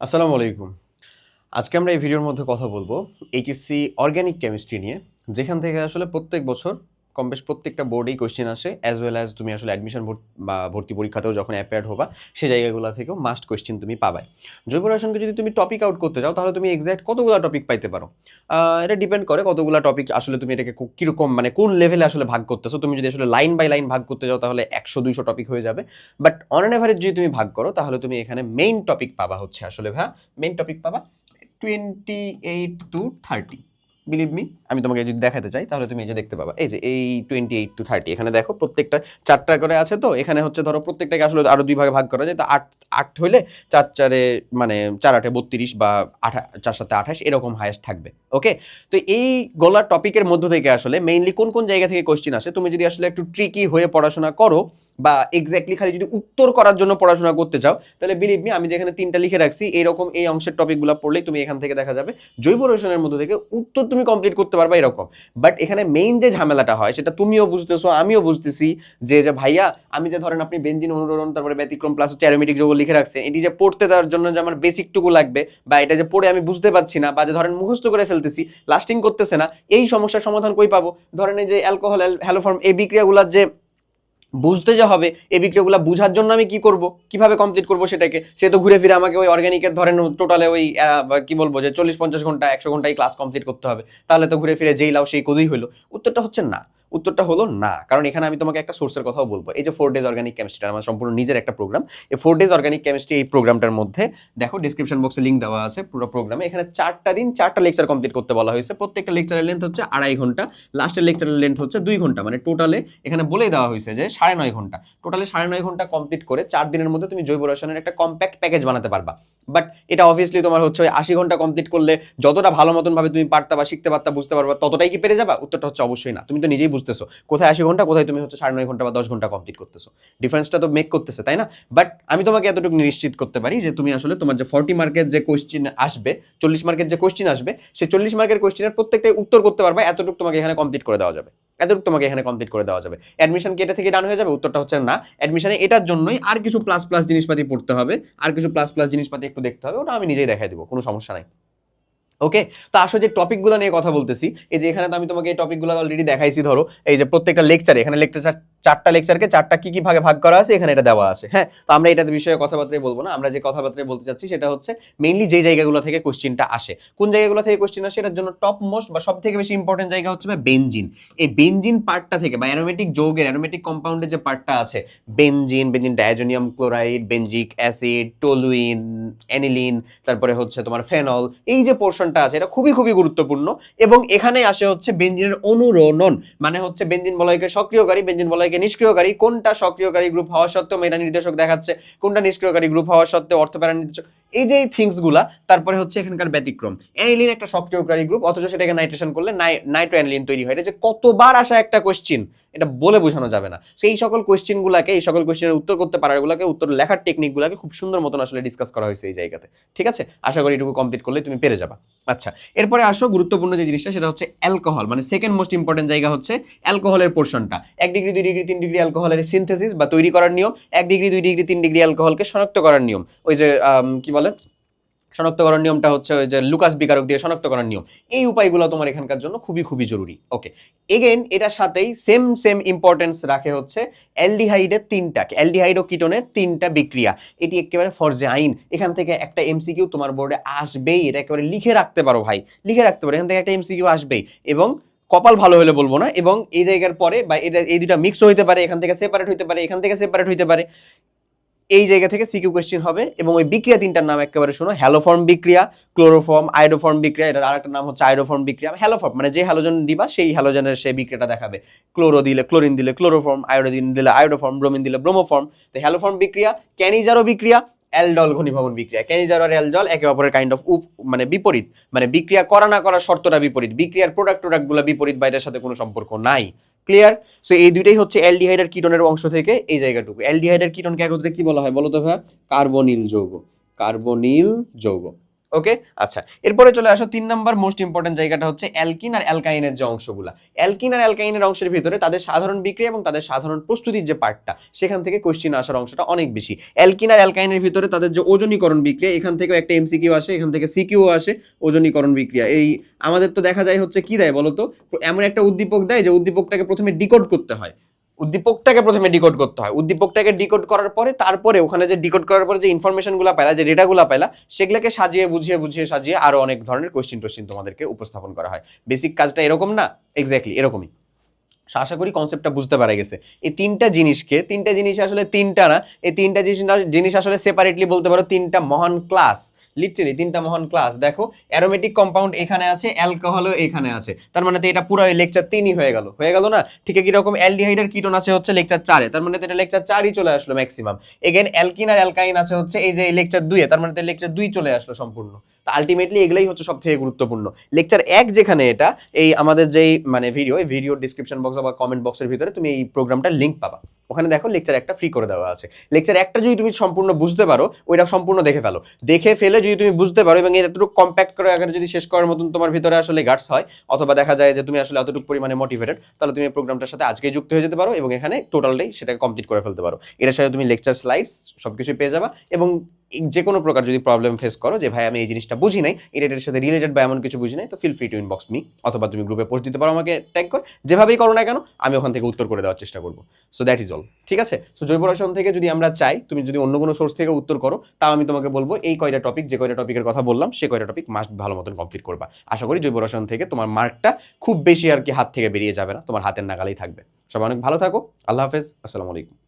আসসালামু আলাইকুম। আজকে আমরা এই ভিডিওর মধ্যে কথা বলব এইচএসসি অর্গ্যানিক কেমিস্ট্রি নিয়ে, যেখান থেকে আসলে প্রত্যেক বছর কম বেশ প্রত্যেকটা বোর্ডেই কোয়েশ্চেন আসে অ্যাজ ওয়েল অ্যাজ তুমি আসলে অ্যাডমিশন বা ভর্তি পরীক্ষাতেও যখন অ্যাপেয়ার হবা সেই জায়গাগুলো থেকেও মাস্ট কোয়েশ্চেন তুমি পাবাই। জৈব রসায়নকে যদি তুমি টপিক আউট করতে চাও, তাহলে তুমি এক্স্যাক্ট কতগুলো টপিক পাইতে পারো? এটা ডিপেন্ড করে কতগুলো টপিক আসলে তুমি এটাকে কীরকম মানে কোন লেভেলে আসলে ভাগ করতেছো। তুমি যদি আসলে লাইন বাই লাইন ভাগ করতে যাও, তাহলে একশো, দুইশো টপিক হয়ে যাবে। বাট অন অ্যান এভারেজ যদি তুমি ভাগ করো, তাহলে তুমি এখানে মেইন টপিক পাবা হচ্ছে আসলে ভাই মেইন টপিক পাবা twenty eight to thirty believe me আমি তোমাকে যদি দেখাতে চাই, তাহলে তুমি এই যে দেখতে পাবা। এই যে এই টোয়েন্টি এইট টু থার্টি এখানে দেখো প্রত্যেকটা চারটা করে আছে তো, এখানে হচ্ছে ধরো প্রত্যেকটাকে আসলে আরও দুই ভাগে ভাগ করা যায়। তো আট আট হইলে চার চারে মানে চার আটে বত্রিশ বা আঠা, চার সাথে আঠাশ এরকম হায়েস্ট থাকবে ওকে তো এই গোলা টপিকের মধ্য থেকে আসলে মেইনলি কোন কোন জায়গা থেকে কোশ্চেন আসে? তুমি যদি আসলে একটু ট্রিকি হয়ে পড়াশোনা করো বা এক্স্যাক্টলি খালি যদি উত্তর করার জন্য পড়াশোনা করতে চাও, তাহলে বিলিভ মি আমি যেখানে তিনটা লিখে রাখছি এরকম এই অংশের টপিকগুলো পড়লেই তুমি এখান থেকে দেখা যাবে, জৈব রসায়নের মধ্যে থেকে উত্তর তুমি কমপ্লিট করতে পারবা এরকম। বাট এখানে মেইন যে ঝামেলাটা হয়, সেটা তুমিও বুঝতেছো, আমিও বুঝতেছি যে যে ভাইয়া, আমি যে ধরেন আপনি বেঞ্জিন অনুরোধন, তারপরে ব্যতিক্রম প্লাস হচ্ছে অ্যারোমেটিক যৌগ লিখে রাখছেন এটি যে পড়তে দেওয়ার জন্য যে আমার বেসিকটুকু লাগবে, বা এটা যে পড়ে আমি বুঝতে পারছি না, বা যে ধরেন মুখস্থ করে ফেলতেছি লাস্টিং করতেছে না, এই সমস্যার সমাধান কই পাবো? ধরেন এই যে অ্যালকোহল হ্যালোফর্ম এই বিক্রিয়াগুলোর যে বুঝতে যে হবে, এই বিক্রিয়াগুলো বুঝার জন্য আমি কি করব? কীভাবে কমপ্লিট করব সেটাকে? সে তো ঘুরে ফিরে আমাকে ওই অর্গ্যানিকের ধরেন টোটালে ওই কি বলব যে চল্লিশ পঞ্চাশ ঘণ্টা, একশো ঘন্টায় ক্লাস কমপ্লিট করতে হবে। তাহলে তো ঘুরে ফিরে যেই লাও সেই কদই হলো উত্তরটা হচ্ছে না। উত্তরটা হলো না। কারণ এখানে আমি তোমাকে একটা সোর্সের কথাও বলব। এই যে ফোর ডেজ অর্গানিক কেমিস্ট্রি আমার সম্পূর্ণ নিজের একটা প্রোগ্রাম এই ফোর ডেজ অর্গানিক কেমিস্ট্রি এই প্রোগ্রামটার মধ্যে দেখো ডিসক্রিপশন বক্সে লিঙ্ক দেওয়া আছে পুরো প্রোগ্রামে এখানে চারটা দিন চারটা লেকচার কমপ্লিট করতে বলা হয়েছে। প্রত্যেকটা লেকচারের লেন্থ হচ্ছে আড়াই ঘণ্টা। লাস্টের লেকচারের লেন্থ হচ্ছে দুই ঘণ্টা। মানে টোটালে এখানে বলেই দেওয়া হয়েছে যে সাড়ে নয় ঘণ্টা। টোটালে সাড়ে নয় ঘণ্টা কমপ্লিট করে চার দিনের মধ্যে তুমি জৈব রসায়নের একটা কম্প্যাক্ট প্যাকেজ বানাতে পারবা। বাট এটা অবভিয়াসলি তোমার হচ্ছে আশি ঘণ্টা কমপ্লিট করলে যতটা ভালো মতন ভাবে তুমি পারতা বা শিখতে পারতা, বুঝতে পারবা, ততটাই কি পেরে যাবা? উত্তরটা হচ্ছে অবশ্যই না। তুমি তো নিজেই বুঝতেছো? কোথায় আশি ঘণ্টা, কোথায় তুমি হচ্ছে সাড়ে নয় ঘণ্টা বা দশ ঘণ্টা কমপ্লিট করতেছো? ডিফারেন্সটা তো মেক করতেছে, তাই না? বাট আমি তোমাকে এতটুকু নিশ্চিত করতে পারি যে তুমি আসলে তোমার যে ফর্টি মার্কের যে কোশ্চিন আসবে, চল্লিশ মার্কের যে কোশ্চিন আসবে, সেই চল্লিশ মার্কের কোশ্চিনের প্রত্যেকটাই উত্তর করতে পারবে, এতটুকু তোমাকে এখানে কমপ্লিট করে দেওয়া যাবে। এতটুকু তোমাকে এখানে কমপ্লিট করে দেওয়া যাবে। অ্যাডমিশন কি এটা থেকে ডান হয়ে যাবে? উত্তরটা হচ্ছে না। অ্যাডমিশনে এটার জন্যই আর কিছু প্লাস প্লাস জিনিসপাতি পড়তে হবে, আর কিছু প্লাস প্লাস জিনিসপাতি একটু দেখতে হবে, ওটা আমি নিজেই দেখাই দেবো, কোনো সমস্যা নাই। ওকে তো আসলে যে টপিকগুলো নিয়ে কথা বলতেছি। এই যে এখানে তো আমি তোমাকে এই টপিকগুলো অলরেডি দেখাইছি, ধরো। এই যে প্রত্যেকটা লেকচারে এখানে লেকচার চারটা লেকচারকে চারটা কি কি ভাগে ভাগ করা আছে, এখানে এটা দেওয়া আছে। হ্যাঁ তো আমরা এটাতে বিষয়ে কথাবার্তায় বলব না। আমরা যে কথাবার্তায় বলতে চাচ্ছি সেটা হচ্ছে মেইনলি যে জায়গাগুলো থেকে কোশ্চিনটা আসে। কোন জায়গাগুলো থেকে কোশ্চিন আসে এটার জন্য টপ মোস্ট বা সব থেকে বেশি ইম্পর্টেন্ট জায়গা হচ্ছে বেঞ্জিন এই বেঞ্জিন পার্টটা থেকে বা অ্যারোমেটিক যৌগের অ্যারোমেটিক কম্পাউন্ডের যে পার্টটা আছে benzene benzene diazonium chloride benzoic acid toluene aniline তারপরে হচ্ছে তোমার ফেনল এই যে পোর্শনটা আছে এটা খুবই খুবই গুরুত্বপূর্ণ। এবং এখানে আসে হচ্ছে বেঞ্জিনের অনুরণন মানে হচ্ছে বেঞ্জিন বলয়কে সক্রিয়কারী বেঞ্জিন বলয়কে নিষ্ক্রিয়কারী, কোনটা সক্রিয়কারী গ্রুপ হওয়া সত্ত্বেও মেয়েরা নির্দেশক দেখাচ্ছে, কোনটা নিষ্ক্রিয়কারী গ্রুপ হওয়া সত্ত্বেও অর্থপ্যারা নির্দেশক এই যে থিংসগুলা, তারপরে হচ্ছে এখানকার ব্যতিক্রম। অ্যানিলিন একটা সক্রিয়কারী গ্রুপ অথচ সেটাকে নাইট্রেশন করলে নাইট্রো অ্যানিলিন তৈরি হয়। এটা যে কতবার আসা একটা কোশ্চিন এটা বলে বোঝানো যাবে না। সেই সকল কোশ্চিন এই সকল কোশ্চিনের উত্তর করতে পারার গুলাকে, উত্তর লেখার টেকনিক গুলাকে খুব সুন্দর মতন আসলে ডিসকাস করা হয়েছে এই জায়গাতে। ঠিক আছে? আশা করি এটুকু কমপ্লিট করলে তুমি পেরে যাবা। আচ্ছা এরপরে আসো গুরুত্বপূর্ণ যে জিনিসটা, সেটা হচ্ছে অ্যালকোহল মানে সেকেন্ড মোস্ট ইম্পর্টেন্ট জায়গা হচ্ছে অ্যালকোহলের পোর্শনটা এক ডিগ্রি দুই ডিগ্রি তিন ডিগ্রি অ্যালকোহলের সিনথেসিস বা তৈরি করার নিয়ম, এক ডিগ্রি দুই ডিগ্রি তিন ডিগ্রি অ্যালকোহলকে শনাক্ত করার নিয়ম। ওই যে কি বলে শনাক্তকরণ নিয়মটা হচ্ছে ওই যে লুকাস বিকারক দিয়ে শনাক্তকরণ নিয়ম। এই উপায়গুলো তোমার এখানকার জন্য খুবই খুবই জরুরি। ওকে এগেন এটার সাথেই সেম সেম ইম্পর্টেন্স রাখে হচ্ছে অ্যালডিহাইডের তিনটা অ্যালডিহাইড ও কিটোনের তিনটা বিক্রিয়া। এটি একেবারে ফরজে আইন। এখান থেকে একটা এমসিকিউ তোমার বোর্ডে আসবেই। এটা একেবারে লিখে রাখতে পারো ভাই। লিখে রাখতে পারো। এখান থেকে একটা এমসিকিউ আসবেই। এবং কপাল ভালো হলে বলব না। এবং এই জায়গার পরে বা এটা, এই দুটা মিক্স হইতে পারে। এখান থেকে সেপারেট হইতে পারে। এখান থেকে সেপারেট হইতে পারে। এই জায়গা থেকে সিকিউ কোয়েশ্চেন হবে এবং ওই বিক্রিয়া তিনটার নাম একেবারে শোনো, হ্যালোফর্ম বিক্রিয়া, ক্লোরোফর্ম আইডোফর্ম বিক্রিয়া, এটার আরেকটা নাম হচ্ছে আইডোফর্ম বিক্রিয়া। হ্যালোফর্ম মানে যে হ্যালোজেন দিবা, সেই হ্যালোজেনের সেই বিক্রিয়াটা দেখাবে। ক্লোরো দিলে ক্লোরিন দিলে ক্লোরোফর্ম, আয়োডিন দিলে আয়োডোফর্ম, ব্রোমিন দিলে ব্রোমোফর্ম। তো হ্যালোফর্ম বিক্রিয়া ক্যানিজারো বিক্রিয়া, অ্যালডল ঘনীভবন বিক্রিয়া। ক্যানিজার আর অ্যালডল একে অপরের কাইন্ড অফ উপ মানে বিপরীত। মানে বিক্রিয়া করা না করার শর্তটা বিপরীত। বিক্রিয়ার প্রোডাক্ট প্রোডাক্টগুলো বিপরীত বাইরের সাথে কোনো সম্পর্ক নাই। ক্লিয়ার সো এই দুইটাই হচ্ছে অ্যালডিহাইড আর কিটনের অংশ থেকে এই জায়গাটুকু। অ্যালডিহাইড আর কিটনকে একত্রে কি বলা হয় বলো তো ভাইয়া? কার্বনিল যৌগ। কার্বনিল যৌগ। ওকে? আচ্ছা এরপরে চলে আসো তিন নম্বর মোস্ট ইম্পর্টেন্ট জায়গাটা হচ্ছে অ্যালকিন আর অ্যালকাইনের যে অংশগুলো। অ্যালকিন আর অ্যালকাইনের অংশের ভিতরে তাদের সাধারণ বিক্রিয়া এবং তাদের সাধারণ প্রস্তুতির যে পার্টটা সেখান থেকে কোশ্চিন আসার অংশটা অনেক বেশি। অ্যালকিন আর অ্যালকাইনের ভিতরে তাদের যে ওজনীকরণ বিক্রিয়া, এখান থেকে একটা এমসিকিউ আসে, এখান থেকে সিকিউ আসে ওজনীকরণ বিক্রিয়া। এই আমাদের তো দেখা যায় হচ্ছে কি দেয় বলতো? এমন একটা উদ্দীপক দেয় যে উদ্দীপকটাকে প্রথমে ডিকোড করতে হয়। উদ্দীপকটাকে প্রথমে ডিকোড করতে হয়। উদ্দীপকটাকে ডিকোড করার পরে তারপরে ওখানে যে ডিকোড করার পরে যে ইনফরমেশনগুলো পাইলা, যে ডেটাগুলো পাইলা, সেগুলোকে সাজিয়ে, বুঝিয়ে বুঝিয়ে, সাজিয়ে আরও অনেক ধরনের কোশ্চিন টোশ্চিন তোমাদেরকে উপস্থাপন করা হয়। বেসিক কাজটা এরকম না? এক্স্যাক্টলি এরকমই। আশা করি কনসেপ্টটা বুঝতে পারা গেছে। এই তিনটা জিনিসকে, তিনটা জিনিস আসলে তিনটা না, এই তিনটা জিনিস জিনিস আসলে সেপারেটলি বলতে পারো তিনটা মহান ক্লাস লিটারেলি তিনটা মহান ক্লাস দেখো অ্যারোমেটিক কম্পাউন্ড এখানে আছে অ্যালকোহলও এখানে আছে। তার মানে তো এটা পুরো লেকচার তিনই হয়ে গেল। হয়ে গেল না? ঠিক কি রকম অ্যালডিহাইডের কিটোন আছে হচ্ছে লেকচার চারে। তার মানে তো এটা লেকচার চারই চলে আসলো ম্যাক্সিমাম এগেন অ্যালকিন আর অ্যালকাইন আছে হচ্ছে এই যে লেকচার দুইয়ে তার মানে তো লেকচার দুই চলে আসলো সম্পূর্ণ। তা আলটিমেটলি এগুলাই হচ্ছে সব থেকে গুরুত্বপূর্ণ। লেকচার এক যেখানে এটা, এই আমাদের যেই মানে ভিডিও এই ভিডিও ডিসক্রিপশন বক্স বা কমেন্ট বক্সের ভিতরে তুমি এই প্রোগ্রামটার লিঙ্ক পাবা। ওখানে দেখো লেকচার একটা ফ্রি করে দেওয়া আছে। লেকচার একটা যদি তুমি সম্পূর্ণ বুঝতে পারো, ওইটা সম্পূর্ণ দেখে ফেলো। দেখে ফেলে যদি তুমি বুঝতে পারো এবং এতটুকু কম্প্যাক্ট করে আগে যদি শেষ করার মতন তোমার ভিতরে আসলে গার্ডস হয়, অথবা দেখা যায় যে তুমি আসলে অতটুকু পরিমাণে মোটিভেটেড তাহলে তুমি প্রোগ্রামটার সাথে আজকে যুক্ত হয়ে যেতে পারো এবং এখানে টোটালটাই সেটাকে কমপ্লিট করে ফেলতে পারো। এটার সাথে তুমি লেকচার স্লাইডস সব কিছুই পেয়ে যাবা এবং যে কোনো প্রকার যদি প্রবলেম ফেস করো যে, ভাই, আমি এই জিনিসটা বুঝি নাই এটা এটার সাথে রিলেটেড বা এমন কিছু বুঝি নাই, তো feel free to inbox me অথবা তুমি গ্রুপে পোস্ট দিতে পারো, আমাকে ট্যাগ কর। যেভাবেই করো না কেন, আমি ওখান থেকে উত্তর করে দেওয়ার চেষ্টা করব। সো দ্যাট ইজ অল ঠিক আছে? সো জৈব রসায়ন থেকে যদি আমরা চাই, তুমি যদি অন্য কোনো সোর্স থেকে উত্তর করো, তাও আমি তোমাকে বলব, এই কয়টা টপিক যে কয়টা টপিকের কথা বললাম, সে কয়টা টপিক মাস্ট ভালো মতন কমপ্লিট করবা। আশা করি জৈব রসায়ন থেকে তোমার মার্কটা খুব বেশি আর কি হাত থেকে বেরিয়ে যাবে না, তোমার হাতের নাগালেই থাকবে। সবাই অনেক ভালো থাকো, আল্লাহ হাফেজ, আসসালামু আলাইকুম।